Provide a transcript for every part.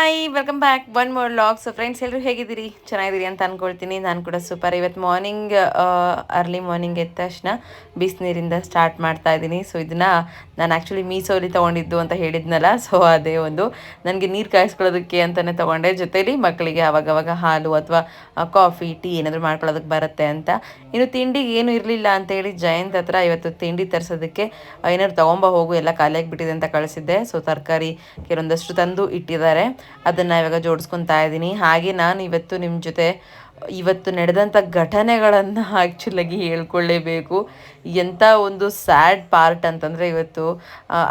Hi welcome back one more vlogs friends ಎಲ್ಲರೂ ಹೇಗಿದ್ದೀರಿ? ಚೆನ್ನಾಗಿದ್ದೀರಿ ಅಂತ ಅಂದ್ಕೊಳ್ತೀನಿ ನಾನು ಕೂಡ ಸೂಪರ್. ಇವತ್ತು ಮಾರ್ನಿಂಗ್ ಅರ್ಲಿ ಮಾರ್ನಿಂಗ್ ಎದ್ದ ತಕ್ಷಣ ಬಿಸಿನೀರಿಂದ ಸ್ಟಾರ್ಟ್ ಮಾಡ್ತಾ ಇದ್ದೀನಿ. ಸೊ ಇದನ್ನು ನಾನು ಆ್ಯಕ್ಚುಲಿ ಮೀಸೋಲಿ ತೊಗೊಂಡಿದ್ದು ಅಂತ ಹೇಳಿದ್ನಲ್ಲ ಸೊ ಅದೇ ಒಂದು. ನನಗೆ ನೀರು ಕಾಯಿಸ್ಕೊಳ್ಳೋದಕ್ಕೆ ಅಂತಲೇ ತೊಗೊಂಡೆ. ಜೊತೆಲಿ ಮಕ್ಕಳಿಗೆ ಅವಾಗವಾಗ ಹಾಲು ಅಥವಾ ಕಾಫಿ ಟೀ ಏನಾದರೂ ಮಾಡ್ಕೊಳ್ಳೋದಕ್ಕೆ ಬರುತ್ತೆ ಅಂತ. ಇನ್ನು ತಿಂಡಿಗೆ ಏನು ಇರಲಿಲ್ಲ ಅಂತೇಳಿ ಜಯಂತ್ ಹತ್ರ ಇವತ್ತು ತಿಂಡಿ ತರಿಸೋದಕ್ಕೆ ಏನಾದ್ರು ತೊಗೊಂಬ ಹೋಗು, ಎಲ್ಲ ಖಾಲಿಯಾಗಿಬಿಟ್ಟಿದೆ ಅಂತ ಕಳಿಸಿದ್ದೆ. ಸೊ ತರಕಾರಿ ಕೆಲವೊಂದಷ್ಟು ತಂದು ಇಟ್ಟಿದ್ದಾರೆ. ಅದನ್ನು ಇವಾಗ ಜೋಡಿಸ್ಕೊತಾ ಇದ್ದೀನಿ. ಹಾಗೆ ನಾನು ಇವತ್ತು ನಿಮ್ಮ ಜೊತೆ, ಇವತ್ತು ನಡೆದಂಥ ಘಟನೆಗಳನ್ನು ಆ್ಯಕ್ಚುಲಾಗಿ ಹೇಳ್ಕೊಳ್ಳೇಬೇಕು. ಎಂಥ ಒಂದು ಸ್ಯಾಡ್ ಪಾರ್ಟ್ ಅಂತಂದರೆ ಇವತ್ತು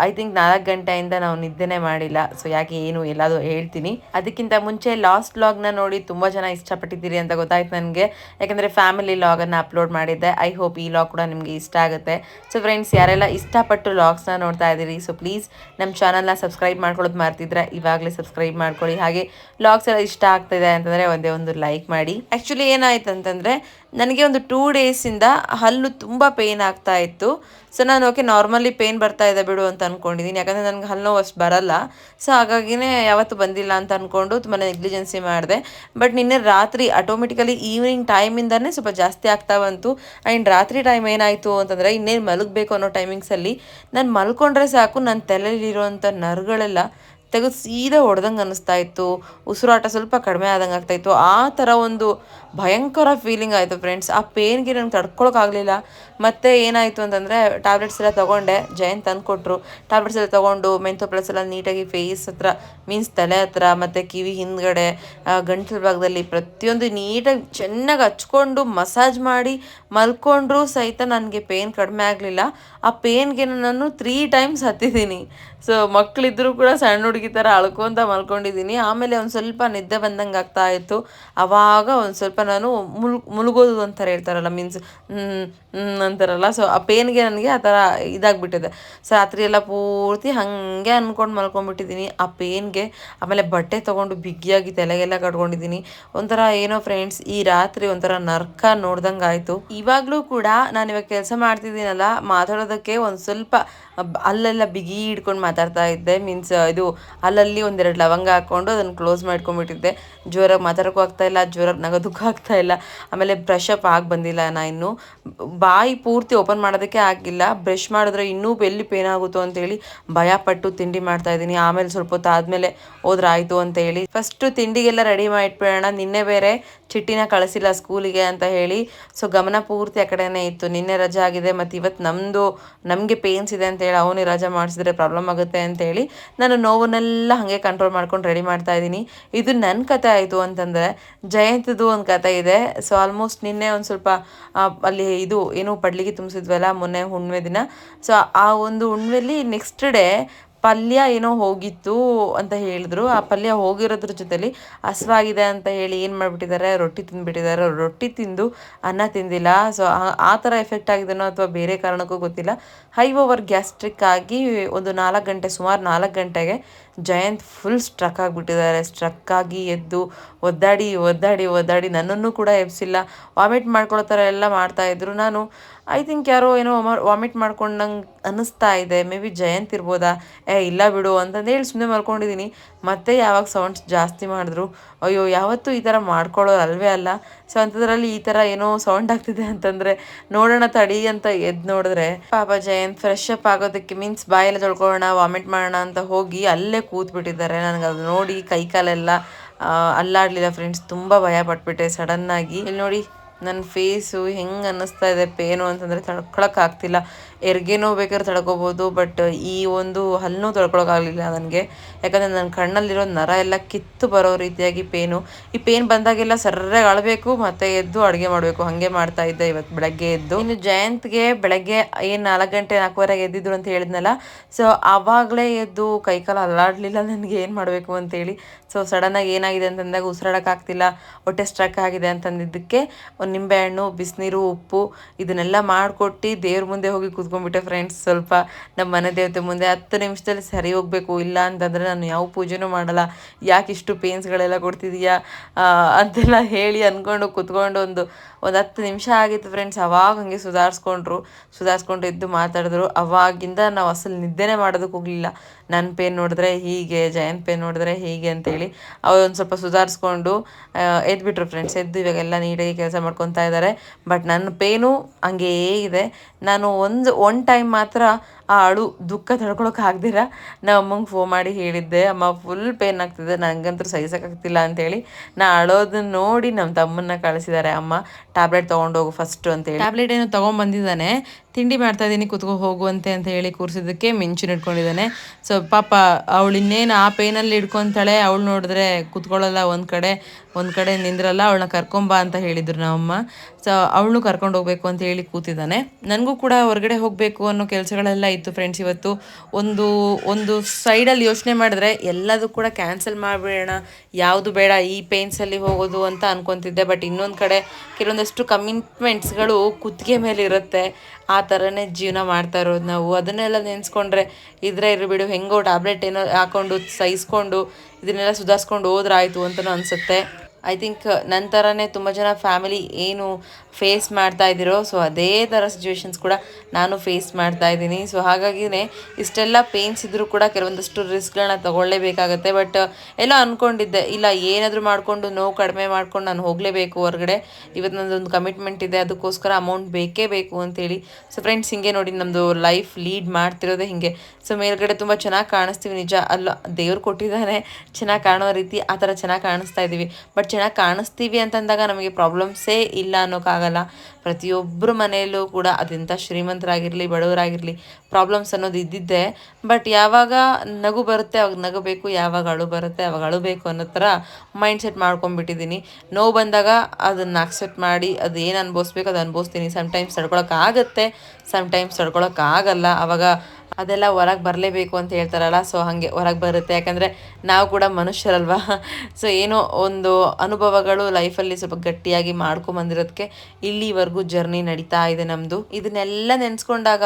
ಐ ಥಿಂಕ್ ನಾಲ್ಕು ಗಂಟೆಯಿಂದ ನಾವು ನಿದ್ದೆನೇ ಮಾಡಿಲ್ಲ. ಸೊ ಯಾಕೆ ಏನು ಎಲ್ಲಾದರೂ ಹೇಳ್ತೀನಿ. ಅದಕ್ಕಿಂತ ಮುಂಚೆ ಲಾಸ್ಟ್ ಲಾಗ್ನ ನೋಡಿ ತುಂಬ ಜನ ಇಷ್ಟಪಟ್ಟಿದ್ದೀರಿ ಅಂತ ಗೊತ್ತಾಯ್ತು ನನಗೆ. ಯಾಕಂದರೆ ಫ್ಯಾಮಿಲಿ ಲಾಗನ್ನು ಅಪ್ಲೋಡ್ ಮಾಡಿದ್ದೆ. ಐ ಹೋಪ್ ಈ ಲಾಗ್ ಕೂಡ ನಿಮಗೆ ಇಷ್ಟ ಆಗುತ್ತೆ. ಸೊ ಫ್ರೆಂಡ್ಸ್ ಯಾರೆಲ್ಲ ಇಷ್ಟಪಟ್ಟು ಲಾಗ್ಸ್ನ ನೋಡ್ತಾ ಇದ್ದೀರಿ ಸೊ ಪ್ಲೀಸ್ ನಮ್ಮ ಚಾನಲ್ನ ಸಬ್ಸ್ಕ್ರೈಬ್ ಮಾಡ್ಕೊಳ್ಳೋದು ಮಾಡ್ತಿದ್ರೆ ಇವಾಗಲೇ ಸಬ್ಸ್ಕ್ರೈಬ್ ಮಾಡ್ಕೊಳ್ಳಿ. ಹಾಗೆ ಲಾಗ್ಸ್ ಎಲ್ಲ ಇಷ್ಟ ಆಗ್ತಿದೆ ಅಂತಂದರೆ ಒಂದೇ ಒಂದು ಲೈಕ್ ಮಾಡಿ. ಆ್ಯಕ್ಚುಲಿ ಏನಾಯ್ತು ಅಂತಂದರೆ ನನಗೆ ಒಂದು ಟೂ ಡೇಸಿಂದ ಹಲ್ಲು ತುಂಬ ಪೇಯ್ನ್ ಆಗ್ತಾ ಇತ್ತು. ಸೊ ನಾನು ಓಕೆ ನಾರ್ಮಲಿ ಪೇಯ್ನ್ ಬರ್ತಾ ಇದೆ ಬಿಡು ಅಂತ ಅಂದ್ಕೊಂಡಿದ್ದೀನಿ ಯಾಕಂದರೆ ನನಗೆ ಹಲ್ಲು ನೋವು ಅಷ್ಟು ಬರಲ್ಲ. ಸೊ ಹಾಗಾಗಿನೇ ಯಾವತ್ತು ಬಂದಿಲ್ಲ ಅಂತ ಅಂದ್ಕೊಂಡು ತುಂಬ ನೆಗ್ಲಿಜೆನ್ಸಿ ಮಾಡಿದೆ. ಬಟ್ ನಿನ್ನೆ ರಾತ್ರಿ ಆಟೋಮೆಟಿಕಲಿ ಈವ್ನಿಂಗ್ ಟೈಮಿಂದನೇ ಸ್ವಲ್ಪ ಜಾಸ್ತಿ ಆಗ್ತಾ ಬಂತು. ಆ್ಯಂಡ್ ರಾತ್ರಿ ಟೈಮ್ ಏನಾಯಿತು ಅಂತಂದರೆ ಇನ್ನೇನು ಮಲಗಬೇಕು ಅನ್ನೋ ಟೈಮಿಂಗ್ಸಲ್ಲಿ ನಾನು ಮಲ್ಕೊಂಡ್ರೆ ಸಾಕು ನನ್ನ ತಲೆಯಲ್ಲಿರುವಂಥ ನರ್ಗಳೆಲ್ಲ ತೆಗೆದು ಸೀದಾ ಹೊಡೆದಂಗೆ ಅನ್ನಿಸ್ತಾ ಇತ್ತು. ಉಸಿರಾಟ ಸ್ವಲ್ಪ ಕಡಿಮೆ ಆದಂಗೆ ಆಗ್ತಾಯಿತ್ತು ಆ ಥರ ಒಂದು ಭಯಂಕರ ಫೀಲಿಂಗ್ ಆಯಿತು ಫ್ರೆಂಡ್ಸ್ ಆ ಪೇನ್ಗೆ ನನಗೆ ತಡ್ಕೊಳಕ್ಕಾಗಲಿಲ್ಲ. ಮತ್ತು ಏನಾಯಿತು ಅಂತಂದರೆ ಟ್ಯಾಬ್ಲೆಟ್ಸ್ ಎಲ್ಲ ತೊಗೊಂಡೆ. ಜಯಂತ್ ತಂದು ಕೊಟ್ಟರು ಟ್ಯಾಬ್ಲೆಟ್ಸ್ ಎಲ್ಲ ತೊಗೊಂಡು ಮೆಂಥೋ ಪ್ಲಸ್ ಎಲ್ಲ ನೀಟಾಗಿ ಫೇಸ್ ಹತ್ರ ಮೀನ್ಸ್ ತಲೆ ಹತ್ರ, ಮತ್ತು ಕಿವಿ ಹಿಂದ್ಗಡೆ ಗಂಟಲು ಭಾಗದಲ್ಲಿ ಪ್ರತಿಯೊಂದು ನೀಟಾಗಿ ಚೆನ್ನಾಗಿ ಹಚ್ಕೊಂಡು ಮಸಾಜ್ ಮಾಡಿ, ಮಲ್ಕೊಂಡ್ರೂ ಸಹಿತ ನನಗೆ ಪೇನ್ ಕಡಿಮೆ ಆಗಲಿಲ್ಲ. ಆ ಪೇನ್ಗೆ ನಾನು ತ್ರೀ ಟೈಮ್ಸ್ ಹತ್ತಿದ್ದೀನಿ. ಸೊ ಮಕ್ಕಳಿದ್ದರೂ ಕೂಡ ಸಣ್ಣ ಹುಡುಗಿ ಥರ ಅಳ್ಕೊತ ಮಲ್ಕೊಂಡಿದ್ದೀನಿ. ಆಮೇಲೆ ಒಂದು ಸ್ವಲ್ಪ ನಿದ್ದೆ ಬಂದಂಗೆ ಆಗ್ತಾ ಇತ್ತು. ಆವಾಗ ಒಂದು ಸ್ವಲ್ಪ ನಾನು ಮುಲ್, ಮುಳುಗೋದು ಅಂತಾರೆ ಹೇಳ್ತಾರಲ್ಲ ಮೀನ್ಸ್ ಅಂತಾರಲ್ಲ. ಸೊ ಆ ಪೇನ್ಗೆ ನನಗೆ ಆ ಥರ ಇದಾಗ್ಬಿಟ್ಟಿದೆ. ಸೊ ರಾತ್ರಿ ಎಲ್ಲ ಪೂರ್ತಿ ಹಾಗೆ ಅಂದ್ಕೊಂಡು ಮಲ್ಕೊಂಡ್ಬಿಟ್ಟಿದ್ದೀನಿ. ಆ ಪೇನ್ಗೆ ಆಮೇಲೆ ಬಟ್ಟೆ ತೊಗೊಂಡು ಬಿಗಿಯಾಗಿ ತಲೆಗೆಲ್ಲ ಕಟ್ಕೊಂಡಿದ್ದೀನಿ. ಒಂಥರ ಏನೋ ಫ್ರೆಂಡ್ಸ್ ಈ ರಾತ್ರಿ ಒಂಥರ ನರ್ಕ ನೋಡ್ದಂಗೆ ಆಯಿತು. ಇವಾಗಲೂ ಕೂಡ ನಾನು ಇವಾಗ ಕೆಲಸ ಮಾಡ್ತಿದ್ದೀನಲ್ಲ, ಮಾತಾಡೋದಕ್ಕೆ ಒಂದು ಸ್ವಲ್ಪ ಅಲ್ಲೆಲ್ಲ ಬಿಗಿ ಹಿಡ್ಕೊಂಡು ಮಾತಾಡ್ತಾ ಇದ್ದೆ. ಮೀನ್ಸ್ ಇದು ಅಲ್ಲಲ್ಲಿ ಒಂದೆರಡು ಲವಂಗ ಹಾಕ್ಕೊಂಡು ಅದನ್ನು ಕ್ಲೋಸ್ ಮಾಡ್ಕೊಂಡ್ಬಿಟ್ಟಿದ್ದೆ. ಜೋರಾಗಿ ಮಾತಾಡೋಕ್ಕೂ ಆಗ್ತಾ ಇಲ್ಲ, ಜೋರಾಗಿ ನಗೋದಕ್ಕೂ ಆಗ್ತಾ ಇಲ್ಲ. ಆಮೇಲೆ ಬ್ರಷ್ ಅಪ್ ಆಗಿ ಬಂದಿಲ್ಲ ನಾ ಇನ್ನು. ಬಾಯಿ ಪೂರ್ತಿ ಓಪನ್ ಮಾಡೋದಕ್ಕೆ ಆಗಿಲ್ಲ. ಬ್ರಷ್ ಮಾಡಿದ್ರೆ ಇನ್ನೂ ಬೆಲ್ಲಿ ಪೇನ್ ಆಗುತ್ತೋ ಅಂತೇಳಿ ಭಯಪಟ್ಟು ತಿಂಡಿ ಮಾಡ್ತಾ ಇದ್ದೀನಿ. ಆಮೇಲೆ ಸ್ವಲ್ಪ ಹೊತ್ತು ಆದಮೇಲೆ ಹೋದ್ರೆ ಆಯಿತು ಅಂತೇಳಿ. ಫಸ್ಟು ತಿಂಡಿಗೆಲ್ಲ ರೆಡಿ ಮಾಡಿಟ್ಬಿಡೋಣ ನಿನ್ನೆ ಬೇರೆ ಚಿಟ್ಟಿನ ಕಳಿಸಿಲ್ಲ ಸ್ಕೂಲಿಗೆ ಅಂತ ಹೇಳಿ. ಸೊ ಗಮನ ಪೂರ್ತಿ ಆ ಕಡೆನೇ ಇತ್ತು. ನಿನ್ನೆ ರಜೆ ಆಗಿದೆ. ಮತ್ತು ಇವತ್ತು ನಮ್ಮದು ನಮಗೆ ಪೇನ್ಸ್ ಇದೆ ಅಂತೇಳಿ ಅವನೇ ರಜೆ ಮಾಡಿಸಿದ್ರೆ ಪ್ರಾಬ್ಲಮ್ ಆಗುತ್ತೆ ಅಂತೇಳಿ ನಾನು ನೋವನ್ನೆಲ್ಲ ಹಾಗೆ ಕಂಟ್ರೋಲ್ ಮಾಡ್ಕೊಂಡು ರೆಡಿ ಮಾಡ್ತಾ ಇದ್ದೀನಿ. ಇದು ನನ್ನ ಕತೆ ಆಯಿತು ಅಂತಂದರೆ, ಜಯಂತದ್ದು ಒಂದು ಇದೆ. ಸೊ ಆಲ್ಮೋಸ್ಟ್ ನಿನ್ನೆ ಒಂದು ಸ್ವಲ್ಪ ಅಲ್ಲಿ ಇದು ಏನು ಪಡ್ಲಿಗೆ ತುಂಬಿಸಿದ್ವಲ್ಲ, ಮೊನ್ನೆ ಹುಣ್ಣಿಮೆ ದಿನ. ಸೊ ಆ ಒಂದು ಹುಣ್ಣಿಮೆಲಿ ನೆಕ್ಸ್ಟ್ ಡೇ ಪಲ್ಯ ಏನೋ ಹೋಗಿತ್ತು ಅಂತ ಹೇಳಿದ್ರು. ಆ ಪಲ್ಯ ಹೋಗಿರೋದ್ರ ಜೊತೆಲಿ ಹಸ್ವಾಗಿದೆ ಅಂತ ಹೇಳಿ ಏನು ಮಾಡಿಬಿಟ್ಟಿದ್ದಾರೆ? ರೊಟ್ಟಿ ತಿಂದುಬಿಟ್ಟಿದ್ದಾರೆ. ರೊಟ್ಟಿ ತಿಂದು ಅನ್ನ ತಿಂದಿಲ್ಲ. ಸೊ ಆ ಥರ ಎಫೆಕ್ಟ್ ಆಗಿದೆನೋ ಅಥವಾ ಬೇರೆ ಕಾರಣಕ್ಕೂ ಗೊತ್ತಿಲ್ಲ. ಹೈ ಓವರ್ ಗ್ಯಾಸ್ಟ್ರಿಕ್ ಆಗಿ ಒಂದು ನಾಲ್ಕು ಗಂಟೆ, ಸುಮಾರು ನಾಲ್ಕು ಗಂಟೆಗೆ ಜಯಂತ್ ಫುಲ್ ಸ್ಟ್ರಕ್ ಆಗಿಬಿಟ್ಟಿದ್ದಾರೆ. ಸ್ಟ್ರಕ್ ಆಗಿ ಎದ್ದು ಒದ್ದಾಡಿ ಒದ್ದಾಡಿ ಒದ್ದಾಡಿ ನನ್ನನ್ನು ಕೂಡ ಎಬ್ಸಿಲ್ಲ. ವಾಮಿಟ್ ಮಾಡ್ಕೊಳ್ಳೋ ಥರ ಎಲ್ಲ ಮಾಡ್ತಾಯಿದ್ರು ನಾನು ಐ ಥಿಂಕ್ ಯಾರೋ ಏನೋ ವಾಮಿಟ್ ಮಾಡ್ಕೊಂಡಂಗೆ ಅನ್ನಿಸ್ತಾ ಇದೆ. ಮೇ ಬಿ ಜಯಂತ್ ಇರ್ಬೋದಾ? ಏ, ಇಲ್ಲ ಬಿಡು ಅಂತಂದೇಳಿ ಸುಮ್ಮನೆ ಮಲ್ಕೊಂಡಿದ್ದೀನಿ. ಮತ್ತೆ ಯಾವಾಗ ಸೌಂಡ್ಸ್ ಜಾಸ್ತಿ ಮಾಡಿದ್ರು? ಅಯ್ಯೋ, ಯಾವತ್ತೂ ಈ ಥರ ಮಾಡ್ಕೊಳ್ಳೋರು ಅಲ್ವೇ ಅಲ್ಲ. ಸೊ ಅಂಥದ್ರಲ್ಲಿ ಈ ಥರ ಏನೋ ಸೌಂಡ್ ಆಗ್ತಿದೆ ಅಂತಂದರೆ, ನೋಡೋಣ ತಡಿ ಅಂತ ಎದ್ದು ನೋಡಿದ್ರೆ, ಪಾಪ ಜಯಂತ್ ಫ್ರೆಶ್ ಅಪ್ ಆಗೋದಕ್ಕೆ ಮೀನ್ಸ್ ಬಾಯೆಲ್ಲ ತೊಳ್ಕೊಳ್ಳೋಣ ವಾಮಿಟ್ ಮಾಡೋಣ ಅಂತ ಹೋಗಿ ಅಲ್ಲೇ ಕೂತ್ಬಿಟ್ಟಿದ್ದಾರೆ. ನನಗೆ ಅದು ನೋಡಿ ಕೈ ಕಾಲೆಲ್ಲ ಅಲ್ಲಾಡಲಿಲ್ಲ ಫ್ರೆಂಡ್ಸ್ ತುಂಬ ಭಯ ಪಟ್ಬಿಟ್ಟೆ ಸಡನ್ನಾಗಿ ಇಲ್ಲಿ ನೋಡಿ ನನ್ನ ಫೇಸು ಹೆಂಗೆ ಅನ್ನಿಸ್ತಾ ಇದೆ ಪೇನು ಅಂತಂದರೆ ತಡ್ಕೊಳಕ್ಕಾಗ್ತಿಲ್ಲ ಹೆರಿಗೆ ನೋವು ಬೇಕಾದ್ರೆ ತಡ್ಕೋಬೋದು ಬಟ್ ಈ ಒಂದು ಹಲ್ಲು ತಡ್ಕೊಳಕ್ಕಾಗಲಿಲ್ಲ ನನಗೆ. ಯಾಕಂದರೆ ನನ್ನ ಕಣ್ಣಲ್ಲಿರೋ ನರ ಎಲ್ಲ ಕಿತ್ತು ಬರೋ ರೀತಿಯಾಗಿ ಪೇನು. ಈ ಪೇನ್ ಬಂದಾಗೆಲ್ಲ ಸರ್ರಾಗಿ ಅಳಬೇಕು, ಮತ್ತು ಎದ್ದು ಅಡುಗೆ ಮಾಡಬೇಕು. ಹಾಗೆ ಮಾಡ್ತಾ ಇದ್ದೆ ಇವತ್ತು ಬೆಳಗ್ಗೆ ಎದ್ದು. ಇನ್ನು ಜಯಂತ್ಗೆ ಬೆಳಗ್ಗೆ ಏನು ನಾಲ್ಕು ಗಂಟೆ ನಾಲ್ಕುವರೆಗೆ ಎದ್ದಿದ್ರು ಅಂತ ಹೇಳಿದ್ನಲ್ಲ ಸೊ ಆವಾಗಲೇ ಎದ್ದು ಕೈಕಾಲು ಅಲ್ಲಾಡಲಿಲ್ಲ ನನಗೆ, ಏನು ಮಾಡಬೇಕು ಅಂತೇಳಿ. ಸೊ ಸಡನ್ನಾಗಿ ಏನಾಗಿದೆ ಅಂತಂದಾಗ ಉಸಿರಾಡೋಕ್ಕಾಗ್ತಿಲ್ಲ ಹೊಟ್ಟೆ ಸ್ಟ್ರಕ್ ಆಗಿದೆ ಅಂತಂದಿದ್ದಕ್ಕೆ ನಿಂಬೆಹಣ್ಣು, ಬಿಸಿನೀರು, ಉಪ್ಪು ಇದನ್ನೆಲ್ಲ ಮಾಡಿಕೊಟ್ಟು ದೇವ್ರ ಮುಂದೆ ಹೋಗಿ ಕೂತ್ಕೊಂಡ್ಬಿಟ್ಟೆ ಫ್ರೆಂಡ್ಸ್ ಸ್ವಲ್ಪ ನಮ್ಮ ಮನೆ ದೇವತೆ ಮುಂದೆ ಹತ್ತು ನಿಮಿಷದಲ್ಲಿ ಸರಿ ಹೋಗಬೇಕು, ಇಲ್ಲ ಅಂತಂದರೆ ನಾನು ಯಾವ ಪೂಜೆನೂ ಮಾಡಲ್ಲ. ಯಾಕೆ ಇಷ್ಟು ಪೇನ್ಸ್ಗಳೆಲ್ಲ ಕೊಡ್ತಿದೀಯಾ ಅಂತೆಲ್ಲ ಹೇಳಿ ಅಂದ್ಕೊಂಡು ಕೂತ್ಕೊಂಡು ಒಂದು ಒಂದು ಹತ್ತು ನಿಮಿಷ ಆಗಿತ್ತು ಫ್ರೆಂಡ್ಸ್ ಅವಾಗ ಹಂಗೆ ಸುಧಾರಿಸ್ಕೊಂಡ್ರು. ಸುಧಾರಿಸ್ಕೊಂಡು ಎದ್ದು ಮಾತಾಡಿದ್ರು. ಅವಾಗಿಂದ ನಾವು ಅಸಲು ನಿದ್ದೆನೇ ಮಾಡೋದಕ್ಕೆ ಹೋಗಲಿಲ್ಲ. ನನ್ನ ಪೇನ್ ನೋಡಿದ್ರೆ ಹೀಗೆ, ಜಯಂತ್ ಪೇನ್ ನೋಡಿದ್ರೆ ಹೀಗೆ ಅಂತೇಳಿ ಅವ್ರು ಒಂದು ಸ್ವಲ್ಪ ಸುಧಾರಿಸ್ಕೊಂಡು ಎದ್ಬಿಟ್ರು ಫ್ರೆಂಡ್ಸ್ ಎದ್ದು ಇವಾಗೆಲ್ಲ ನೀಟಾಗಿ ಕೆಲಸ ಮಾಡ್ಕೊತಾ ಇದ್ದಾರೆ ಬಟ್ ನನ್ನ ಪೇನು ಹಂಗೇ ಇದೆ. ನಾನು ಒಂದು ಒನ್ ಟೈಮ್ ಮಾತ್ರ ಆ ಅಳು ದುಃಖ ತಡ್ಕೊಳಕ್ಕೆ ಆಗ್ದಿರ ನಮ್ಮ ಅಮ್ಮಂಗೆ ಫೋನ್ ಮಾಡಿ ಹೇಳಿದ್ದೆ, ಅಮ್ಮ ಫುಲ್ ಪೇನ್ ಆಗ್ತಿದೆ ನನಗಂತೂ ಸಹಿಸೋಕ್ಕಾಗ್ತಿಲ್ಲ ಅಂತೇಳಿ ನಾ ಅಳೋದನ್ನ ನೋಡಿ ನಮ್ಮ ತಮ್ಮನ್ನ ಕಳಿಸಿದ್ದಾರೆ ಅಮ್ಮ ಟ್ಯಾಬ್ಲೆಟ್ ತೊಗೊಂಡೋಗು ಫಸ್ಟು ಅಂತೇಳಿ. ಟ್ಯಾಬ್ಲೆಟ್ ಏನು ತೊಗೊಂಬಂದಿದ್ದಾನೆ, ತಿಂಡಿ ಮಾಡ್ತಾ ಇದ್ದೀನಿ ಕೂತ್ಕೊ ಹೋಗುವಂತೆ ಅಂತ ಹೇಳಿ ಕೂರಿಸಿದ್ದಕ್ಕೆ ಮಿಂಚು ಇಟ್ಕೊಂಡಿದ್ದಾನೆ. ಸೊ ಪಾಪ ಅವಳು ಇನ್ನೇನು ಆ ಪೇನಲ್ಲಿ ಹಿಡ್ಕೊತಾಳೆ, ಅವಳು ನೋಡಿದ್ರೆ ಕುತ್ಕೊಳ್ಳಲ್ಲ, ಒಂದು ಕಡೆ ಒಂದು ಕಡೆ ನಿಂದ್ರಲ್ಲ, ಅವಳನ್ನ ಕರ್ಕೊಂಬಾ ಅಂತ ಹೇಳಿದ್ರು ನಮ್ಮಮ್ಮ ಸೊ ಅವಳು ಕರ್ಕೊಂಡು ಹೋಗ್ಬೇಕು ಅಂತ ಹೇಳಿ ಕೂತಿದ್ದಾನೆ. ನನಗೂ ಕೂಡ ಹೊರಗಡೆ ಹೋಗಬೇಕು ಅನ್ನೋ ಕೆಲಸಗಳೆಲ್ಲ ಇತ್ತು ಫ್ರೆಂಡ್ಸ್ ಇವತ್ತು ಒಂದು ಒಂದು ಸೈಡಲ್ಲಿ ಯೋಚನೆ ಮಾಡಿದ್ರೆ ಎಲ್ಲದೂ ಕೂಡ ಕ್ಯಾನ್ಸಲ್ ಮಾಡಿಬಿಡೋಣ, ಯಾವುದು ಬೇಡ, ಈ ಪೇನ್ಸಲ್ಲಿ ಹೋಗೋದು ಅಂತ ಅಂದ್ಕೊತಿದ್ದೆ ಬಟ್ ಇನ್ನೊಂದು ಕಡೆ ಕೆಲವೊಂದಷ್ಟು ಕಮಿಟ್ಮೆಂಟ್ಸ್ಗಳು ಕುತ್ತಿಗೆ ಮೇಲೆ ಇರುತ್ತೆ. ಆ ಥರನೇ ಜೀವನ ಮಾಡ್ತಾ ಇರೋದು ನಾವು. ಅದನ್ನೆಲ್ಲ ನೆನೆಸ್ಕೊಂಡ್ರೆ ಇದ್ರೆ ಇರಬಿಡು ಹೆಂಗೋ ಟ್ಯಾಬ್ಲೆಟ್ ಏನೋ ಹಾಕೊಂಡು ಸಹಿಸ್ಕೊಂಡು, ಇದನ್ನೆಲ್ಲ ಸುಧಾರಿಸ್ಕೊಂಡು ಹೋದ್ರಾಯ್ತು ಅಂತಲೂ ಅನಿಸುತ್ತೆ. ಐ ಥಿಂಕ್ ನನ್ನ ಥರನೇ ತುಂಬ ಜನ ಫ್ಯಾಮಿಲಿ ಏನು ಫೇಸ್ ಮಾಡ್ತಾ ಇದ್ದೀರೋ ಸೊ ಅದೇ ಥರ ಸಿಚುವೇಶನ್ಸ್ ಕೂಡ ನಾನು ಫೇಸ್ ಮಾಡ್ತಾ ಇದ್ದೀನಿ. ಸೊ ಹಾಗಾಗಿನೇ ಇಷ್ಟೆಲ್ಲ ಪೇನ್ಸ್ ಇದ್ದರೂ ಕೂಡ ಕೆಲವೊಂದಷ್ಟು ರಿಸ್ಕ್ಗಳನ್ನ ತಗೊಳ್ಳೇಬೇಕಾಗತ್ತೆ. ಬಟ್ ಎಲ್ಲ ಅಂದ್ಕೊಂಡಿದ್ದೆ ಇಲ್ಲ ಏನಾದರೂ ಮಾಡಿಕೊಂಡು ನೋವು ಕಡಿಮೆ ಮಾಡ್ಕೊಂಡು ನಾನು ಹೋಗಲೇಬೇಕು ಹೊರಗಡೆ. ಇವತ್ತು ನನ್ನದೊಂದು ಕಮಿಟ್ಮೆಂಟ್ ಇದೆ, ಅದಕ್ಕೋಸ್ಕರ ಅಮೌಂಟ್ ಬೇಕೇ ಬೇಕು ಅಂತೇಳಿ. ಸೊ ಫ್ರೆಂಡ್ಸ್ ಹಿಂಗೆ ನೋಡಿ ನಮ್ಮದು ಲೈಫ್ ಲೀಡ್ ಮಾಡ್ತಿರೋದೇ ಹಿಂಗೆ. ಸೊ ಮೇಲ್ಗಡೆ ತುಂಬ ಚೆನ್ನಾಗಿ ಕಾಣಿಸ್ತೀವಿ, ನಿಜ. ಅಲ್ಲ, ದೇವ್ರು ಕೊಟ್ಟಿದ್ದಾನೆ, ಚೆನ್ನಾಗಿ ಕಾಣೋ ರೀತಿ ಆ ಥರ ಚೆನ್ನಾಗಿ ಕಾಣಿಸ್ತಾ ಇದ್ದೀವಿ. ಬಟ್ ಚೆನ್ನಾಗಿ ಕಾಣಿಸ್ತೀವಿ ಅಂತಂದಾಗ ನಮಗೆ ಪ್ರಾಬ್ಲಮ್ಸೇ ಇಲ್ಲ ಅನ್ನೋಕ್ಕಾಗಲ್ಲ. ಪ್ರತಿಯೊಬ್ಬರ ಮನೆಯಲ್ಲೂ ಕೂಡ ಅದೆಂಥ ಶ್ರೀಮಂತರಾಗಿರಲಿ, ಬಡವರಾಗಿರಲಿ ಪ್ರಾಬ್ಲಮ್ಸ್ ಅನ್ನೋದು ಇದ್ದಿದ್ದೆ. ಬಟ್ ಯಾವಾಗ ನಗು ಬರುತ್ತೆ, ಅವಾಗ ನಗಬೇಕು ಯಾವಾಗ ಅಳು ಬರುತ್ತೆ, ಅವಾಗ ಅಳಬೇಕು ಅನ್ನೋ ಥರ ಮೈಂಡ್ ಸೆಟ್ ಮಾಡ್ಕೊಂಡ್ಬಿಟ್ಟಿದ್ದೀನಿ. ನೋವು ಬಂದಾಗ ಅದನ್ನು ಅಕ್ಸೆಪ್ಟ್ ಮಾಡಿ, ಅದು ಏನು ಅನ್ಭವಿಸ್ಬೇಕು ಅದು ಅನ್ಭವಿಸ್ತೀನಿ. Sometimes ತಡ್ಕೊಳಕ್ಕಾಗತ್ತೆ sometimes ತಡ್ಕೊಳಕ್ಕಾಗಲ್ಲ. ಅವಾಗ ಅದೆಲ್ಲ ಹೊರಗೆ ಬರಲೇಬೇಕು ಅಂತ ಹೇಳ್ತಾರಲ್ಲ, ಸೊ ಹಾಗೆ ಹೊರಗೆ ಬರುತ್ತೆ. ಯಾಕಂದರೆ ನಾವು ಕೂಡ ಮನುಷ್ಯರಲ್ವಾ? ಸೊ ಏನೋ ಒಂದು ಅನುಭವಗಳು ಲೈಫಲ್ಲಿ ಸ್ವಲ್ಪ ಗಟ್ಟಿಯಾಗಿ ಮಾಡ್ಕೊಂಬಂದಿರೋದಕ್ಕೆ ಇಲ್ಲಿವರೆಗೂ ಜರ್ನಿ ನಡೀತಾ ಇದೆ ನಮ್ಮದು ಇದನ್ನೆಲ್ಲ ನೆನೆಸ್ಕೊಂಡಾಗ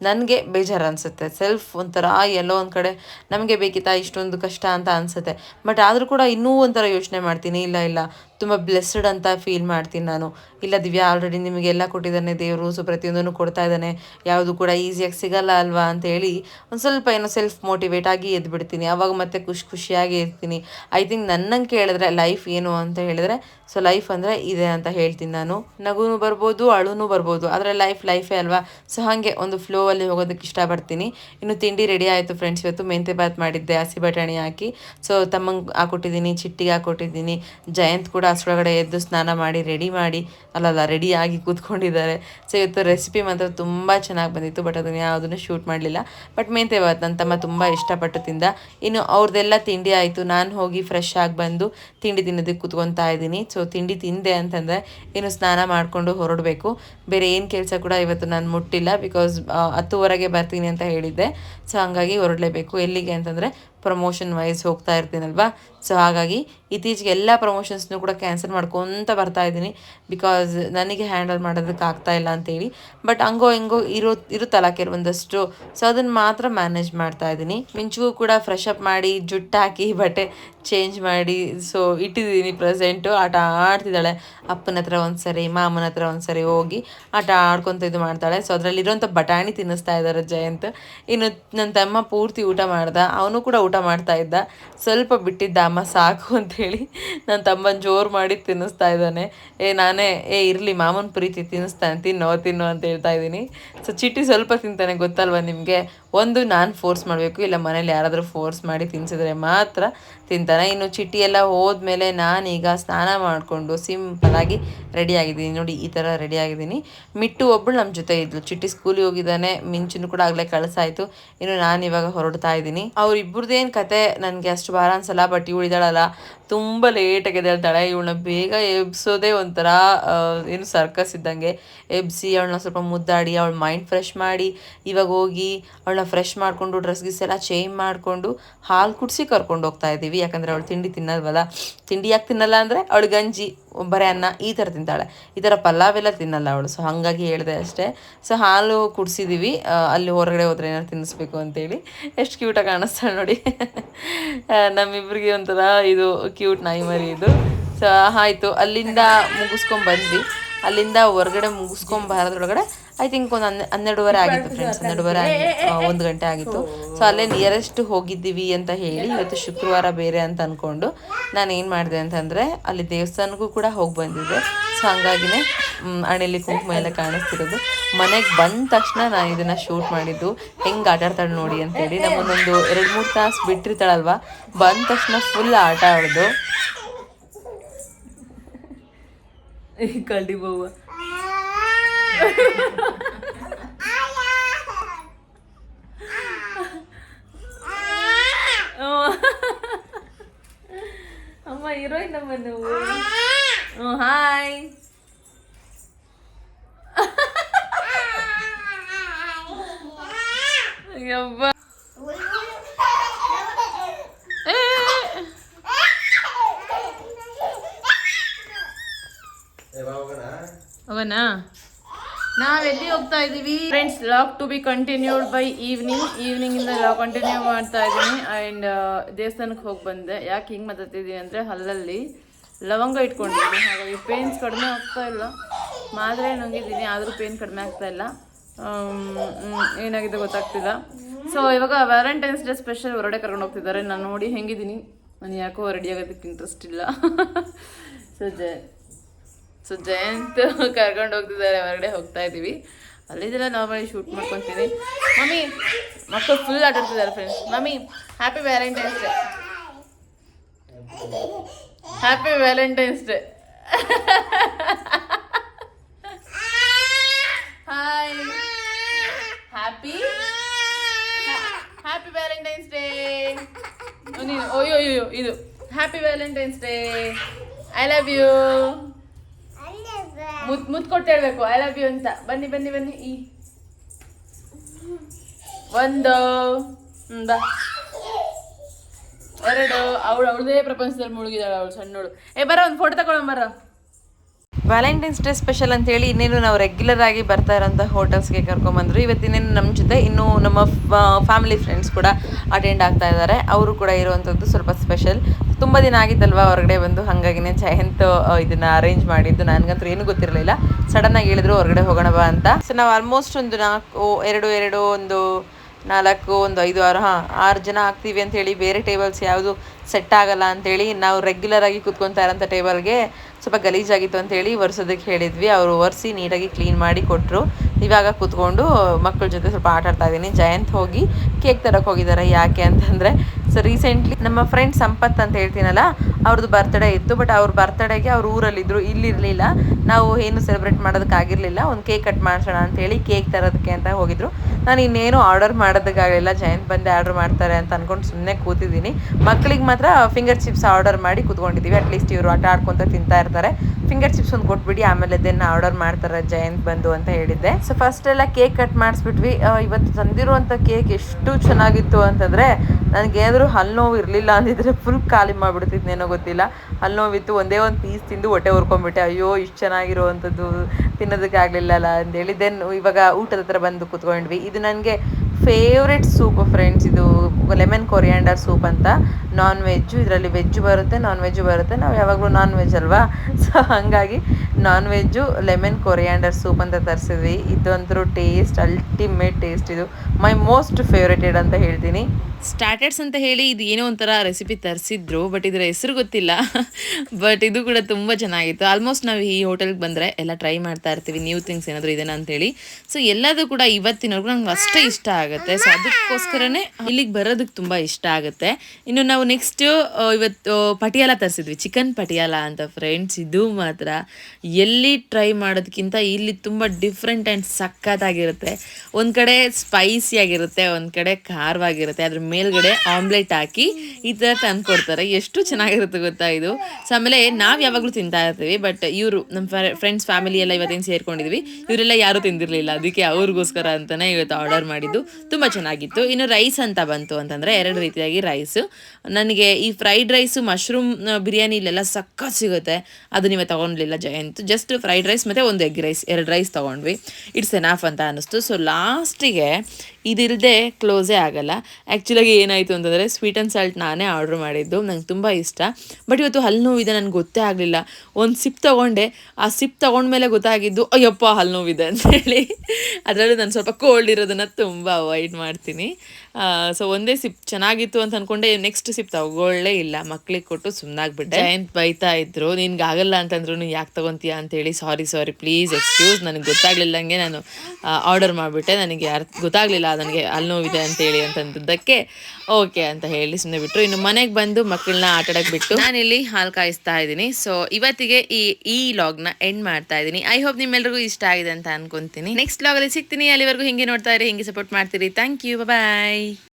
ನನಗೆ ಬೇಜಾರು ಅನಿಸುತ್ತೆ. ಸೆಲ್ಫ್ ಒಂಥರ ಎಲ್ಲೋ ಒಂದು ಕಡೆ ನಮಗೆ ಬೇಕಿತ್ತಾ, ಇಷ್ಟೊಂದು ಕಷ್ಟ ಅಂತ ಅನಿಸುತ್ತೆ. ಬಟ್ ಆದರೂ ಕೂಡ ಇನ್ನೂ ಒಂಥರ ಯೋಚನೆ ಮಾಡ್ತೀನಿ, ಇಲ್ಲ ಇಲ್ಲ ತುಂಬ ಬ್ಲೆಸ್ಡ್ ಅಂತ ಫೀಲ್ ಮಾಡ್ತೀನಿ ನಾನು. ಇಲ್ಲ ದಿವ್ಯಾ ಆಲ್ರೆಡಿ ನಿಮಗೆಲ್ಲ ಕೊಟ್ಟಿದ್ದಾನೆ ದೇವರು ಸೊ ಪ್ರತಿಯೊಂದನ್ನು ಕೊಡ್ತಾ ಇದ್ದಾನೆ. ಯಾವುದು ಕೂಡ ಈಸಿಯಾಗಿ ಸಿಗಲ್ಲ ಅಲ್ವಾ ಅಂತ ಹೇಳಿ ಒಂದು ಸ್ವಲ್ಪ ಏನೋ ಸೆಲ್ಫ್ ಮೋಟಿವೇಟ್ ಆಗಿ ಎದ್ಬಿಡ್ತೀನಿ. ಅವಾಗ ಮತ್ತೆ ಖುಷಿ ಖುಷಿಯಾಗಿ ಇರ್ತೀನಿ. ಐ ಥಿಂಕ್ ನನ್ನಂಗೆ ಕೇಳಿದ್ರೆ ಲೈಫ್ ಏನು ಅಂತ ಹೇಳಿದ್ರೆ ಸೊ ಲೈಫ್ ಅಂದರೆ ಇದೆ ಅಂತ ಹೇಳ್ತೀನಿ ನಾನು. ನಗುನು ಬರ್ಬೋದು, ಅಳುನು ಬರ್ಬೋದು. ಆದರೆ ಲೈಫ್ ಲೈಫೇ ಅಲ್ವಾ? ಸೊ ಹಾಗೆ ಒಂದು ಫ್ಲೋ ಅಲ್ಲಿ ಹೋಗೋದಕ್ಕೆ ಇಷ್ಟಪಡ್ತೀನಿ. ಇನ್ನು ತಿಂಡಿ ರೆಡಿ ಆಯಿತು ಫ್ರೆಂಡ್ಸ್ ಇವತ್ತು ಮೆಂತೆ ಬಾತ್ ಮಾಡಿದ್ದೆ, ಹಸಿ ಬಟಾಣಿ ಹಾಕಿ. ಸೊ ತಮ್ಮಂಗೆ ಹಾಕೊಟ್ಟಿದ್ದೀನಿ, ಚಿಟ್ಟಿಗೆ ಹಾಕೊಟ್ಟಿದ್ದೀನಿ. ಜಯಂತ್ ಕೂಡ ಅಷ್ಟರೊಳಗಡೆ ಎದ್ದು ಸ್ನಾನ ಮಾಡಿ ರೆಡಿ ಮಾಡಿ, ಅಲ್ಲಲ್ಲ ಆಗಿ ಕೂತ್ಕೊಂಡಿದ್ದಾರೆ. ಸೊ ಇವತ್ತು ರೆಸಿಪಿ ಮಾತ್ರ ತುಂಬ ಚೆನ್ನಾಗಿ ಬಂದಿತ್ತು ಬಟ್ ಅದನ್ನು ಯಾವುದನ್ನು ಶೂಟ್ ಮಾಡಲಿಲ್ಲ. ಬಟ್ ಮೆಂತೆ ಬಾತ್ ನನ್ನ ತಮ್ಮ ತುಂಬ ಇಷ್ಟಪಟ್ಟು ತಿಂದ. ಇನ್ನು ಅವ್ರದ್ದೆಲ್ಲ ತಿಂಡಿ ಆಯಿತು. ನಾನು ಹೋಗಿ ಫ್ರೆಶ್ ಆಗಿ ಬಂದು ತಿಂಡಿ ತಿನ್ನೋದಕ್ಕೆ ಕೂತ್ಕೊತಾ ಇದ್ದೀನಿ. ಸೊ ತಿಂಡಿ ತಿಂದೆ ಅಂತಂದರೆ ಇನ್ನು ಸ್ನಾನ ಮಾಡಿಕೊಂಡು ಹೊರಡಬೇಕು. ಬೇರೆ ಏನು ಕೆಲಸ ಕೂಡ ಇವತ್ತು ನಾನು ಮುಟ್ಟಿಲ್ಲ ಬಿಕಾಸ್ ಹತ್ತುವರೆಗೆ ಬರ್ತೀನಿ ಅಂತ ಹೇಳಿದ್ದೆ. ಸೊ ಹಾಗಾಗಿ ಹೊರಡಲೇಬೇಕು. ಎಲ್ಲಿಗೆ ಅಂತಂದರೆ ಪ್ರಮೋಷನ್ ವೈಸ್ ಹೋಗ್ತಾ ಇರ್ತೀನಲ್ವಾ? ಸೊ ಹಾಗಾಗಿ ಇತ್ತೀಚೆಗೆ ಎಲ್ಲ ಪ್ರಮೋಷನ್ಸ್ನೂ ಕೂಡ ಕ್ಯಾನ್ಸಲ್ ಮಾಡ್ಕೊತ ಬರ್ತಾ ಇದ್ದೀನಿ. ಬಿಕಾಸ್ ನನಗೆ ಹ್ಯಾಂಡಲ್ ಮಾಡೋದಕ್ಕೆ ಆಗ್ತಾ ಇಲ್ಲ ಅಂತೇಳಿ. ಬಟ್ ಹಂಗೋ ಹಿಂಗೋ ಇರೋ, ಇರುತ್ತಲ್ಲ ಕೆಲವೊಂದಷ್ಟು. ಸೊ ಅದನ್ನು ಮಾತ್ರ ಮ್ಯಾನೇಜ್ ಮಾಡ್ತಾ ಇದ್ದೀನಿ. ಮಿಂಚುಗೂ ಕೂಡ ಫ್ರೆಶ್ ಅಪ್ ಮಾಡಿ, ಜುಟ್ಟು ಹಾಕಿ, ಬಟ್ಟೆ ಚೇಂಜ್ ಮಾಡಿ ಸೊ ಇಟ್ಟಿದ್ದೀನಿ ಪ್ರೆಸೆಂಟು ಆಟ ಆಡ್ತಿದ್ದಾಳೆ. ಅಪ್ಪನ ಹತ್ರ ಒಂದ್ಸರಿ, ಮಾಮನ ಹತ್ರ ಒಂದ್ಸರಿ ಹೋಗಿ ಆಟ ಆಡ್ಕೊತ ಇದು ಮಾಡ್ತಾಳೆ. ಸೊ ಅದರಲ್ಲಿರುವಂಥ ಬಟಾಣಿ ತಿನ್ನಿಸ್ತಾ ಇದ್ದಾರೆ ಜಯಂತ್. ಇನ್ನು ನನ್ನ ತಮ್ಮ ಪೂರ್ತಿ ಊಟ ಮಾಡ್ದ. ಅವನು ಕೂಡ ಊಟ ಮಾಡ್ತಾ ಇದ್ದ. ಸ್ವಲ್ಪ ಬಿಟ್ಟಿದ್ದ, ಅಮ್ಮ ಸಾಕು ಅಂತೇಳಿ ನನ್ನ ತಮ್ಮನ ಜೋರು ಮಾಡಿ ತಿನ್ನಿಸ್ತಾ ಇದ್ದಾನೆ. ಏ ನಾನೇ, ಏ ಇರಲಿ, ಮಾಮನ ಪ್ರೀತಿ ತಿನ್ನಿಸ್ತಾನೆ, ತಿನ್ನೋ ತಿನ್ನೋ ಅಂತ ಹೇಳ್ತಾ ಇದ್ದೀನಿ. ಸೊ ಚಿಟ್ಟಿ ಸ್ವಲ್ಪ ತಿಂತಾನೆ, ಗೊತ್ತಲ್ವ ನಿಮಗೆ? ಒಂದು, ನಾನು ಫೋರ್ಸ್ ಮಾಡಬೇಕು, ಇಲ್ಲ ಮನೇಲಿ ಯಾರಾದರೂ ಫೋರ್ಸ್ ಮಾಡಿ ತಿನ್ನಿಸಿದ್ರೆ ಮಾತ್ರ ತಿಂತಾನೆ. ಇನ್ನು ಚಿಟ್ಟಿ ಎಲ್ಲ ಹೋದ್ಮೇಲೆ ನಾನೀಗ ಸ್ನಾನ ಮಾಡಿಕೊಂಡು ಸಿಂಪಲಾಗಿ ರೆಡಿ ಆಗಿದ್ದೀನಿ. ನೋಡಿ, ಈ ಥರ ರೆಡಿ ಆಗಿದ್ದೀನಿ. ಮಿಟ್ಟು ಒಬ್ಬಳು ನಮ್ಮ ಜೊತೆ ಇದ್ಲು. ಚಿಟ್ಟಿ ಸ್ಕೂಲಿಗೆ ಹೋಗಿದ್ದಾನೆ. ಮಿಂಚಿನೂ ಕೂಡ ಆಗಲೇ ಕಳಿಸಾಯಿತು. ಇನ್ನು ನಾನು ಇವಾಗ ಹೊರಡ್ತಾ ಇದ್ದೀನಿ. ಅವ್ರಿಬ್ರದ್ದೇನು ಕತೆ? ನನಗೆ ಅಷ್ಟು ಭಾರ ಅನ್ಸಲ್ಲ ಬಟ್ ಇವಳಿದಾಳಲ್ಲ ತುಂಬ ಲೇಟಾಗಿ ಎದ್ದೇಳ್ತಾಳೆ ಇವಳನ್ನ ಬೇಗ ಎಬ್ಸೋದೇ ಒಂಥರ ಏನು ಸರ್ಕಸ್ ಇದ್ದಂಗೆ. ಎಬ್ಸಿ ಅವಳನ್ನ ಸ್ವಲ್ಪ ಮುದ್ದಾಡಿ ಅವಳ ಮೈಂಡ್ ಫ್ರೆಶ್ ಮಾಡಿ, ಇವಾಗ ಹೋಗಿ ಅವಳನ್ನ ಫ್ರೆಶ್ ಮಾಡಿಕೊಂಡು ಡ್ರೆಸ್ ಗಿಸ್ ಎಲ್ಲ ಚೇಂಜ್ ಮಾಡಿಕೊಂಡು ಹಾಲು ಕುಡಿಸಿ ಕರ್ಕೊಂಡು ಹೋಗ್ತಾ ಇದ್ದೀವಿ. ಯಾಕಂದರೆ ಅವಳು ತಿಂಡಿ ತಿನ್ನಲ್ವಲ್ಲ. ತಿಂಡಿ ಯಾಕೆ ತಿನ್ನಲ್ಲ ಅಂದರೆ ಅವಳು ಗಂಜಿ, ಬರೀ ಅನ್ನ ಈ ಥರ ತಿಂತಾಳೆ. ಈ ಥರ ಪಲಾವೆಲ್ಲ ತಿನ್ನಲ್ಲ ಅವಳು. ಸೊ ಹಾಗಾಗಿ ಹೇಳಿದೆ ಅಷ್ಟೇ. ಸೊ ಹಾಲು ಕುಡಿಸಿದ್ದೀವಿ ಅಲ್ಲಿ ಹೊರಗಡೆ ಹೋದ್ರೆ ಏನಾರು ತಿನ್ನಿಸ್ಬೇಕು ಅಂತೇಳಿ. ಎಷ್ಟು ಕ್ಯೂಟಾಗಿ ಕಾಣಿಸ್ತಾಳೆ ನೋಡಿ. ನಮ್ಮಿಬ್ಬರಿಗೆ ಒಂಥರ ಇದು ಕ್ಯೂಟ್ ನಾಯಿ ಮರಿ ಇದು. ಸೊ ಆಯಿತು. ಅಲ್ಲಿಂದ ಮುಗಿಸ್ಕೊಂಬಂದ್ವಿ ಅಲ್ಲಿಂದ ಹೊರಗಡೆ ಮುಗಿಸ್ಕೊಂಡ್ ಬರೋದ್ರೊಳಗಡೆ ಐ ಥಿಂಕ್ ಒಂದು ಹನ್ನೆ ಹನ್ನೆರಡುವರೆ ಆಗಿತ್ತು ಫ್ರೆಂಡ್ಸ್ ಹನ್ನೆರಡುವರೆ ಆಗಿತ್ತು. ಒಂದು ಗಂಟೆ ಆಗಿತ್ತು. ಸೊ ಅಲ್ಲೇ ನಿಯರೆಸ್ಟ್ ಹೋಗಿದ್ದೀವಿ ಅಂತ ಹೇಳಿ ಇವತ್ತು ಶುಕ್ರವಾರ ಬೇರೆ ಅಂತ ಅಂದ್ಕೊಂಡು ನಾನು ಏನು ಮಾಡಿದೆ ಅಂತಂದರೆ ಅಲ್ಲಿ ದೇವಸ್ಥಾನಕ್ಕೂ ಕೂಡ ಹೋಗಿ ಬಂದಿದ್ದೆ. ಸೊ ಹಂಗಾಗಿನೇ ಅಣೇಲಿ ಹಣೆಯಲ್ಲಿ ಕುಂಕುಮ ಎಲ್ಲ ಕಾಣಿಸ್ತಿರೋದು. ಮನೆಗೆ ಬಂದ ತಕ್ಷಣ ನಾನು ಇದನ್ನು ಶೂಟ್ ಮಾಡಿದ್ದು ಹೆಂಗೆ ಆಟ ಆಡ್ತಾಳೆ ನೋಡಿ ಅಂತೇಳಿ ನಮ್ಮನ್ನೊಂದು ಎರಡು ಮೂರು ತಾಸು ಬಿಟ್ಟಿರ್ತಾಳಲ್ವ? ಬಂದ ತಕ್ಷಣ ಫುಲ್ ಆಟ ಆಡೋದು. ಕಳ್ಳಿ ಬವ್ವ ಅಮ್ಮ ಹೀರೋಯಿನ್ ಅಮ್ಮ ನೀವು ಹಾಯ್ ಯವ್ವ ಏ, ಅವನಾ ನಾವೆಲ್ಲಿ ಹೋಗ್ತಾ ಇದೀವಿ? Friends vlog to be continued bye evening evening ಇಂದ ಲಾಕ್ ಕಂಟಿನ್ಯೂ ಮಾಡ್ತಾ ಇದ್ದೀನಿ ಅಂಡ್ ದೇವಸ್ಥಾನಕ್ಕೆ ಹೋಗಿ ಬಂದೆ. ಯಾಕೆ ಹಿಂಗೆ ಮಾತಾಡ್ತಿದ್ದೀನಿ ಅಂದ್ರೆ ಹಲ್ಲಲ್ಲಿ ಲವಂಗ ಇಟ್ಕೊಂಡಿದ್ದೀನಿ ಹಾಗಾಗಿ ಪೇನ್ಸ್ ಕಡಿಮೆ ಆಗ್ತಾ ಇಲ್ಲ. ಮಾತ್ರೆ ನುಂಗಿದ್ದೀನಿ ಆದರೂ ಪೇನ್ ಕಡಿಮೆ ಆಗ್ತಾ ಇಲ್ಲ. ಏನಾಗಿದೆ ಗೊತ್ತಾಗ್ತಿಲ್ಲ. ಸೊ ಇವಾಗ ವ್ಯಾಲೆಂಟೈನ್ಸ್ ಡೇ ಸ್ಪೆಷಲ್ ಹೊರಗಡೆ ಕರ್ಕೊಂಡು ಹೋಗ್ತಿದ್ದಾರೆ. ನಾನು ನೋಡಿ ಹೆಂಗಿದ್ದೀನಿ ನಾನು ಯಾಕೋ ರೆಡಿ ಆಗೋದಕ್ಕೆ ಇಂಟ್ರೆಸ್ಟ್ ಇಲ್ಲ. ಸೊ ಜಯ ಸೊ ಜಯಂತ್ ಕರ್ಕೊಂಡು ಹೋಗ್ತಿದ್ದಾರೆ, ಹೊರಗಡೆ ಹೋಗ್ತಾ ಇದ್ದೀವಿ. ಅಲ್ಲಿದೆಲ್ಲ ನಾರ್ಮಲಿ ಶೂಟ್ ಮಾಡ್ಕೊತೀನಿ. ಮಮ್ಮಿ ಮಕ್ಕಳು full ಆಟಾಡ್ತಿದ್ದಾರೆ friends mummy happy Valentine's Day happy Valentine's Day hi happy happy Valentine's Day ನೀನು ಅಯ್ಯೋ ಅಯ್ಯೋ ಇದು. Happy Valentine's Day I love you ಕೊಟ್ಟು ಹೇಳ್ಬೇಕು ಐ ಲವ್ ಯು ಅಂತ. ಬನ್ನಿ ಬನ್ನಿ ಬನ್ನಿ, ಈ. ಒಂದು ಬಾ. ಎರಡು. ಅವಳು, ಅವಳದೇ ಪ್ರಪಂಚದಲ್ಲಿ ಮುಳುಗಿದಾಳೆ ಅವಳು, ಸಣ್ಣವಳು. ಏ, ಬರೋ, ಒಂದು ಫೋಟೋ ತಗೊಳ್ಳೋ ಬರ. ವ್ಯಾಲೆಂಟೈನ್ಸ್ ಡೇ ಸ್ಪೆಷಲ್ ಅಂತೇಳಿ ಇನ್ನೇನು ನಾವು ರೆಗ್ಯುಲರ್ ಆಗಿ ಬರ್ತಾ ಇರೋಂಥ ಹೋಟೆಲ್ಸ್ಗೆ ಕರ್ಕೊಂಬಂದ್ರು. ಇವತ್ತಿನೇನು ನಮ್ಮ ಜೊತೆ ಇನ್ನೂ ನಮ್ಮ ಫ್ಯಾಮಿಲಿ ಫ್ರೆಂಡ್ಸ್ ಕೂಡ ಅಟೆಂಡ್ ಆಗ್ತಾ ಇದ್ದಾರೆ. ಅವರು ಕೂಡ ಇರುವಂಥದ್ದು ಸ್ವಲ್ಪ ಸ್ಪೆಷಲ್ ತುಂಬ ದಿನ ಆಗಿದ್ದಲ್ವಾ ಹೊರಗಡೆ ಬಂದು, ಹಾಗಾಗಿನೇ ಜಯಂತ್ ಇದನ್ನು ಅರೇಂಜ್ ಮಾಡಿದ್ದು. ನನಗಂತೂ ಏನೂ ಗೊತ್ತಿರಲಿಲ್ಲ. ಸಡನ್ ಆಗಿ ಹೇಳಿದ್ರು, ಹೊರಗಡೆ ಹೋಗೋಣ ಬಾ ಅಂತ. ಸೊ ನಾವು ಆಲ್ಮೋಸ್ಟ್ ಒಂದು ನಾಲ್ಕು, ಎರಡು ಎರಡು, ಒಂದು ನಾಲ್ಕು, ಒಂದು, ಐದು, ಆರು, ಹಾಂ, ಆರು ಜನ ಆಗ್ತೀವಿ ಅಂಥೇಳಿ ಬೇರೆ ಟೇಬಲ್ಸ್ ಯಾವುದು ಸೆಟ್ ಆಗಲ್ಲ ಅಂಥೇಳಿ ನಾವು ರೆಗ್ಯುಲರ್ ಆಗಿ ಕೂತ್ಕೊತಾ ಇರೋಂಥ ಟೇಬಲ್ಗೆ ಸ್ವಲ್ಪ ಗಲೀಜಾಗಿತ್ತು ಅಂಥೇಳಿ ಒರೆಸೋದಕ್ಕೆ ಹೇಳಿದ್ವಿ. ಅವರು ಒರೆಸಿ ನೀಟಾಗಿ ಕ್ಲೀನ್ ಮಾಡಿ ಕೊಟ್ಟರು ಇವಾಗ ಕೂತ್ಕೊಂಡು ಮಕ್ಕಳ ಜೊತೆ ಸ್ವಲ್ಪ ಆಟ ಆಡ್ತಾ ಇದ್ದೀನಿ. ಜಯಂತ್ ಹೋಗಿ ಕೇಕ್ ತರಕ್ಕೆ ಹೋಗಿದ್ದಾರೆ. ಯಾಕೆ ಅಂತಂದರೆ ಸೊ ರೀಸೆಂಟ್ಲಿ ನಮ್ಮ ಫ್ರೆಂಡ್ ಸಂಪತ್ ಅಂತ ಹೇಳ್ತೀನಲ್ಲ ಅವ್ರದ್ದು ಬರ್ತ್ಡೇ ಇತ್ತು ಬಟ್ ಅವ್ರ ಬರ್ತ್ಡೇಗೆ ಅವ್ರ ಊರಲ್ಲಿದ್ದರು ಇಲ್ಲಿರಲಿಲ್ಲ. ನಾವು ಏನು ಸೆಲೆಬ್ರೇಟ್ ಮಾಡೋದಕ್ಕಾಗಿರಲಿಲ್ಲ ಒಂದು ಕೇಕ್ ಕಟ್ ಮಾಡಿಸೋಣ ಅಂತೇಳಿ ಕೇಕ್ ತರೋದಕ್ಕೆ ಅಂತ ಹೋಗಿದ್ರು. ನಾನು ಇನ್ನೇನು ಆರ್ಡರ್ ಮಾಡೋದಕ್ಕಾಗಲಿಲ್ಲ. ಜಯಂತ್ ಬಂದೆ ಆರ್ಡರ್ ಮಾಡ್ತಾರೆ ಅಂತ ಅನ್ಕೊಂಡು ಸುಮ್ಮನೆ ಕೂತಿದ್ದೀನಿ. ಮಕ್ಕಳಿಗೆ ಮಾತ್ರ ಫಿಂಗರ್ ಚಿಪ್ಸ್ ಆರ್ಡರ್ ಮಾಡಿ ಕೂತ್ಕೊಂಡಿದ್ದೀವಿ ಅಟ್ಲೀಸ್ಟ್ ಇವರು ಆಟ ಆಡ್ಕೊಂತ ತಿಂತಾ ಇರ್ತಾರೆ. ಫಿಂಗರ್ ಚಿಪ್ಸ್ ಒಂದು ಕೊಟ್ಬಿಡಿ, ಆಮೇಲೆ ದೆನ್ ಆರ್ಡರ್ ಮಾಡ್ತಾರೆ ಜಯಂತ್ ಬಂದು ಅಂತ ಹೇಳಿದ್ದೆ. ಸೊ ಫಸ್ಟ್ ಎಲ್ಲ ಕೇಕ್ ಕಟ್ ಮಾಡಿಸ್ಬಿಟ್ವಿ. ಇವತ್ತು ತಂದಿರುವಂಥ ಕೇಕ್ ಎಷ್ಟು ಚೆನ್ನಾಗಿತ್ತು ಅಂತಂದರೆ ನನಗೇನಾದರೂ ಹಲ್ಲು ನೋವು ಇರಲಿಲ್ಲ ಅಂದಿದ್ರೆ ಫುಲ್ ಖಾಲಿ ಮಾಡಿಬಿಡ್ತಿದ್ನೇನೋ ಗೊತ್ತಿಲ್ಲ. ಹಲ್ಲು ನೋವಿತ್ತು ಒಂದೇ ಒಂದು ಪೀಸ್ ತಿಂದು ಹೊಟ್ಟೆ ಹುರ್ಕೊಂಡ್ಬಿಟ್ಟೆ ಅಯ್ಯೋ, ಇಷ್ಟು ಚೆನ್ನಾಗಿರುವಂಥದ್ದು ತಿನ್ನೋದಕ್ಕಾಗಲಿಲ್ಲಲ್ಲ ಅಂತೇಳಿ ದೆನ್ ಇವಾಗ ಊಟದ ಹತ್ರ ಬಂದು ಕೂತ್ಕೊಂಡ್ವಿ. ಇದು ನನಗೆ ಫೇವ್ರೆಟ್ ಸೂಪ್ ಫ್ರೆಂಡ್ಸ್ ಇದು ಲೆಮನ್ ಕೊರಿಯಾಂಡರ್ ಸೂಪ್ ಅಂತ. ನಾನ್ ವೆಜ್ಜು ಇದರಲ್ಲಿ ವೆಜ್ಜು ಬರುತ್ತೆ ನಾನ್ ವೆಜ್ಜು ಬರುತ್ತೆ. ನಾವು ಯಾವಾಗಲೂ ನಾನ್ ವೆಜ್ ಅಲ್ವಾ? ಸೊ ಹಾಗಾಗಿ non veg lemon coriander soup ಅಂತ ತರಿಸಿದ್ವಿ. ಇದಂತರೂ ಟೇಸ್ಟ್ ಅಲ್ಟಿಮೇಟ್ ಟೇಸ್ಟ್ ಇದು. ಮೈ ಮೋಸ್ಟ್ ಫೇವ್ರೇಟೆಡ್ ಅಂತ ಹೇಳ್ತೀನಿ. ಸ್ಟಾರ್ಟರ್ಸ್ ಅಂತ ಹೇಳಿ ಇದು ಏನೋ ಒಂಥರ ರೆಸಿಪಿ ತರಿಸಿದ್ರು ಬಟ್ ಇದರ ಹೆಸರು ಗೊತ್ತಿಲ್ಲ. ಬಟ್ ಇದು ಕೂಡ ತುಂಬ ಚೆನ್ನಾಗಿತ್ತು. ಆಲ್ಮೋಸ್ಟ್ ನಾವು ಈ ಹೋಟೆಲ್ಗೆ ಬಂದರೆ ಎಲ್ಲ ಟ್ರೈ ಮಾಡ್ತಾ ಇರ್ತೀವಿ. ನ್ಯೂ ಥಿಂಗ್ಸ್ ಏನಾದರೂ ಇದೇನಾ ಅಂತೇಳಿ ಸೊ ಎಲ್ಲದೂ ಕೂಡ ಇವತ್ತಿನವರೆಗೂ ನಂಗೆ ಅಷ್ಟೇ ಇಷ್ಟ ಆಗುತ್ತೆ. ಸೊ ಅದಕ್ಕೋಸ್ಕರನೇ ಇಲ್ಲಿಗೆ ಬರೋದಕ್ಕೆ ತುಂಬ ಇಷ್ಟ ಆಗುತ್ತೆ. ಇನ್ನು ನಾವು ನೆಕ್ಸ್ಟ್ ಇವತ್ತು ಪಟಿಯಾಲ ತರಿಸಿದ್ವಿ. ಚಿಕನ್ ಪಟಿಯಾಲ ಅಂತ ಫ್ರೆಂಡ್ಸ್ ಇದು ಮಾತ್ರ. ಎಲ್ಲಿ ಟ್ರೈ ಮಾಡೋದಕ್ಕಿಂತ ಇಲ್ಲಿ ತುಂಬ ಡಿಫ್ರೆಂಟ್ ಆ್ಯಂಡ್ ಸಖತ್ತಾಗಿರುತ್ತೆ. ಒಂದು ಕಡೆ ಸ್ಪೈಸಿ ಆಗಿರುತ್ತೆ, ಒಂದು ಕಡೆ ಖಾರವಾಗಿರುತ್ತೆ. ಅದ್ರ ಮೇಲ್ಗಡೆ ಆಮ್ಲೆಟ್ ಹಾಕಿ ಈ ಥರ ತಂದು ಕೊಡ್ತಾರೆ. ಎಷ್ಟು ಚೆನ್ನಾಗಿರುತ್ತೆ ಗೊತ್ತಾ ಇದು? ಸೊ ಆಮೇಲೆ ನಾವು ಯಾವಾಗಲೂ ತಿಂತಾ ಇರ್ತೀವಿ ಬಟ್ ಇವರು ನಮ್ಮ ಫ್ರೆಂಡ್ಸ್ ಫ್ಯಾಮಿಲಿ ಎಲ್ಲ ಇವತ್ತೇನು ಸೇರ್ಕೊಂಡಿದ್ವಿ, ಇವರೆಲ್ಲ ಯಾರೂ ತಿಂದಿರಲಿಲ್ಲ. ಅದಕ್ಕೆ ಅವ್ರಿಗೋಸ್ಕರ ಅಂತಲೇ ಇವತ್ತು ಆರ್ಡರ್ ಮಾಡಿದ್ದು. ತುಂಬ ಚೆನ್ನಾಗಿತ್ತು. ಇನ್ನು ರೈಸ್ ಅಂತ ಬಂತು ಅಂತಂದರೆ ಎರಡು ರೀತಿಯಾಗಿ ರೈಸು ನನಗೆ ಈ ಫ್ರೈಡ್ ರೈಸು ಮಶ್ರೂಮ್ ಬಿರಿಯಾನಿ ಇಲ್ಲೆಲ್ಲ ಸಖತ್ ಸಿಗುತ್ತೆ. ಅದು ನೀವೇ ತೊಗೊಂಡ್ಲಿಲ್ಲ ಜಯಂತ್. ಜಸ್ಟ್ ಫ್ರೈಡ್ ರೈಸ್ ಮತ್ತು ಒಂದು ಎಗ್ ರೈಸ್ ಎರಡು ರೈಸ್ ತೊಗೊಂಡ್ವಿ. ಇಟ್ಸ್ ಎನಾಫ್ ಅಂತ ಅನ್ನಿಸ್ತು ಸೊ ಲಾಸ್ಟಿಗೆ ಇದಿಲ್ಲದೆ ಕ್ಲೋಸೇ ಆಗಲ್ಲ. ಆ್ಯಕ್ಚುಲಾಗಿ ಏನಾಯಿತು ಅಂತಂದರೆ ಸ್ವೀಟ್ ಆ್ಯಂಡ್ ಸಾಲ್ಟ್ ನಾನೇ ಆರ್ಡ್ರ್ ಮಾಡಿದ್ದು. ನಂಗೆ ತುಂಬ ಇಷ್ಟ. ಬಟ್ ಇವತ್ತು ಹಲ್ಲು ನೋವಿದೆ ನನಗೆ ಗೊತ್ತೇ ಆಗಲಿಲ್ಲ. ಒಂದು ಸಿಪ್ ತೊಗೊಂಡೆ. ಆ ಸಿಪ್ ತೊಗೊಂಡ್ಮೇಲೆ ಗೊತ್ತಾಗಿದ್ದು, ಅಯ್ಯಪ್ಪ ಹಲ್ಲು ನೋವಿದೆ ಅಂತೇಳಿ ಅದರಲ್ಲೂ ನಾನು ಸ್ವಲ್ಪ ಕೋಲ್ಡ್ ಇರೋದನ್ನು ತುಂಬ ಅವಾಯ್ಡ್ ಮಾಡ್ತೀನಿ. ಸೊ ಒಂದೇ ಸಿಪ್ ಚೆನ್ನಾಗಿತ್ತು ಅಂತ ಅಂದ್ಕೊಂಡೆ ನೆಕ್ಸ್ಟ್ ಸಿಪ್ ತಗೊಳ್ಳೇ ಇಲ್ಲ. ಮಕ್ಳಿಗೆ ಕೊಟ್ಟು ಸುಮ್ಮನಾಗ್ಬಿಟ್ಟೆ ಜಯಂತ್ ಬೈತಾ ಇದ್ರು. ನಿನ್ಗೆ ಆಗಲ್ಲ ಅಂತಂದ್ರು ಯಾಕೆ ಅಂತ ಅಂತೇಳಿ ಸಾರಿ ಸಾರಿ ಪ್ಲೀಸ್ ಎಕ್ಸ್ಕ್ಯೂಸ್ ನನಗೆ ಗೊತ್ತಾಗ್ಲಿಲ್ಲಂಗೆ ನಾನು ಆರ್ಡರ್ ಮಾಡಿಬಿಟ್ಟೆ. ನನಗೆ ಅರ್ಥ, ಗೊತ್ತಾಗಲಿಲ್ಲ ನನಗೆ ಅಲ್ಲಿ ನೋವಿದೆ ಅಂತ ಹೇಳಿ ಅಂತಂದದ್ದಕ್ಕೆ ಓಕೆ ಅಂತ ಹೇಳಿ ಸುಮ್ಮನೆ ಬಿಟ್ಟರು ಇನ್ನು ಮನೆಗೆ ಬಂದು ಮಕ್ಕಳನ್ನ ಆಟಾಡಕ್ಕೆ ಬಿಟ್ಟು ನಾನಿಲ್ಲಿ ಹಾಲು ಕಾಯಿಸ್ತಾ ಇದ್ದೀನಿ. ಸೊ ಇವತ್ತಿಗೆ ಈ ಈ ಲಾಗ್ನ ಎಂಡ್ ಮಾಡ್ತಾ ಇದ್ದೀನಿ. ಐ ಹೋಪ್ ನಿಮ್ಮೆಲ್ಲರಿಗೂ ಇಷ್ಟ ಆಗಿದೆ ಅಂತ ಅನ್ಕೊಂತೀನಿ. ನೆಕ್ಸ್ಟ್ ಲಾಗಲ್ಲಿ ಸಿಗ್ತೀನಿ. ಅಲ್ಲಿವರೆಗೂ ಹಿಂಗೆ ನೋಡ್ತಾ ಇರಿ, ಹಿಂಗೆ ಸಪೋರ್ಟ್ ಮಾಡ್ತೀರಿ. Thank you bye